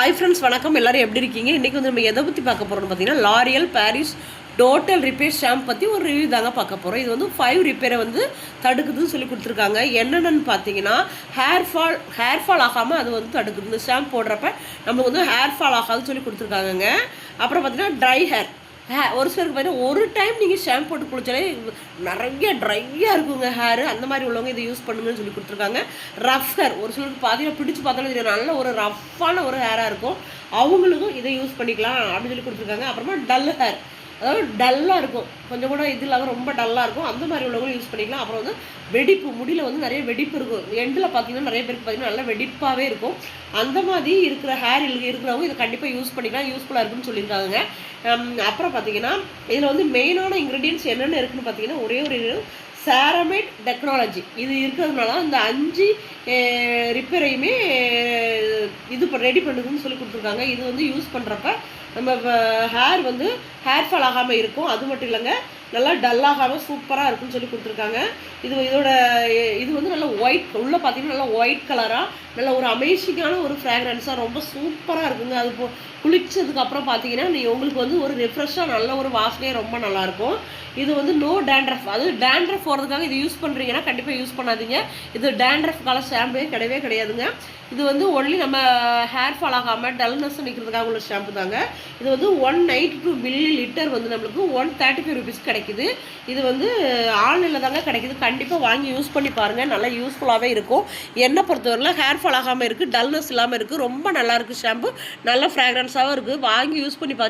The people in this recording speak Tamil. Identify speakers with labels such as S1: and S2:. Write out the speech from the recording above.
S1: ஹாய் ஃப்ரெண்ட்ஸ் வணக்கம். எல்லாரும் எப்படி இருக்கீங்க? இன்றைக்கி வந்து நம்ம எதை பற்றி பார்க்க போகிறோம்னு பார்த்தீங்கன்னா L'Oreal Paris total repair shampoo பற்றி ஒரு ரிவ்யூ தாங்க பார்க்க போகிறோம் இது வந்து ஃபைவ் ரிப்பேரை வந்து தடுக்குதுன்னு சொல்லி கொடுத்துருக்காங்க. என்னென்னு பார்த்தீங்கன்னா ஹேர் ஃபால் ஹேர் ஃபால் ஆகாமல் அது வந்து தடுக்குது. இந்த ஷாம்ப் போடுறப்ப நம்மளுக்கு வந்து ஹேர் ஃபால் ஆகாதுன்னு சொல்லி கொடுத்துருக்காங்கங்க. அப்புறம் பார்த்தீங்கன்னா ட்ரை ஹேர் ஹே ஒரு சிலருக்கு பார்த்தீங்கன்னா ஒரு டைம் நீங்கள் ஷாம்பு போட்டு குளிச்சாலே நிறைய ட்ரையாக இருக்குங்க ஹேர் அந்த மாதிரி உள்ளவங்க இதை யூஸ் பண்ணுங்கன்னு சொல்லி கொடுத்துருக்காங்க. ரஃப் ஹேர் ஒரு சிலருக்கு பார்த்தீங்கன்னா பிடிச்சி பார்த்தாலும் தெரியும். நல்ல ஒரு ரஃப்பான ஒரு ஹேராக இருக்கும். அவங்களுக்கும் இதை யூஸ் பண்ணிக்கலாம் அப்படின்னு சொல்லி கொடுத்துருக்காங்க. அப்புறமா டல் ஹேர் அதாவது டல்லாக இருக்கும். கொஞ்சம் கூட இது இல்லாமல் ரொம்ப டல்லாக இருக்கும். அந்த மாதிரி உள்ளவங்களும் யூஸ் பண்ணிக்கலாம். அப்புறம் வந்து வெடிப்பு முடியில் வந்து நிறைய வெடிப்பு இருக்கும். எண்டில் பார்த்தீங்கன்னா நிறைய பேருக்கு பார்த்தீங்கன்னா நல்லா வெடிப்பாகவே இருக்கும். அந்த மாதிரி இருக்கிற ஹேர் இருக்கிறவங்க இதை கண்டிப்பாக யூஸ் பண்ணிக்கலாம். யூஸ்ஃபுல்லாக இருக்குன்னு சொல்லியிருக்காங்க. அப்புறம் பார்த்தீங்கன்னா இதில் வந்து மெயினான இன்க்ரீடியன்ஸ் என்னென்ன இருக்குன்னு பார்த்தீங்கன்னா ஒரே ஒரு சேரமேட் டெக்னாலஜி இது இருக்கிறதுனால இந்த அஞ்சு ரிப்பேரையுமே இது ரெடி பண்ணுதுன்னு சொல்லி கொடுத்துருக்காங்க. இது வந்து யூஸ் பண்ணுறப்ப நம்ம ஹேர் வந்து ஹேர் ஃபால் ஆகாமல் இருக்கும். அது மட்டும் இல்லைங்க நல்லா டல்லாகாமல் சூப்பராக இருக்குன்னு சொல்லி கொடுத்துருக்காங்க. இது இதோட இது வந்து நல்லா ஒயிட் உள்ளே பார்த்தீங்கன்னா நல்லா ஒயிட் கலராக நல்ல ஒரு அமேசிங்கான ஒரு ஃப்ராக்ரன்ஸாக ரொம்ப சூப்பராக இருக்குங்க. அது போ குளிச்சதுக்கப்புறம் பார்த்தீங்கன்னா நீ உங்களுக்கு வந்து ஒரு ரிஃப்ரெஷ்ஷாக நல்ல ஒரு வாசனையே ரொம்ப நல்லாயிருக்கும். இது வந்து நோ டேண்ட்ரஃப் அது டேண்ட்ரஃப் போகிறதுக்காக இது யூஸ் பண்ணுறீங்கன்னா கண்டிப்பாக யூஸ் பண்ணாதீங்க. இது டேண்ட்ரஃப்கால ஷாம்பே கிடையவே கிடையாதுங்க. இது வந்து ஒன்லி நம்ம ஹேர் ஃபால் ஆகாமல் டல்னஸ் நிற்கிறதுக்காக உள்ள ஷாம்பு தாங்க. இது வந்து one ninety two millilitre வந்து நம்மளுக்கு ஒன் தேர்ட்டி ஃபைவ் ருபீஸ் கிடைக்குது. இது வந்து ஆன்லைனில் தாங்க கிடைக்குது. கண்டிப்பாக வாங்கி யூஸ் பண்ணி பாருங்கள் நல்லா யூஸ்ஃபுல்லாகவே இருக்கும். என்னை பொறுத்தவரையில் ஹேர் ஃபால் ஆகாமல் இருக்குது டல்னஸ் இல்லாமல் இருக்குது ரொம்ப நல்லா ஷாம்பு நல்ல ஃப்ராக்ரன்ஸாகவும் இருக்குது வாங்கி யூஸ் பண்ணி பாருங்க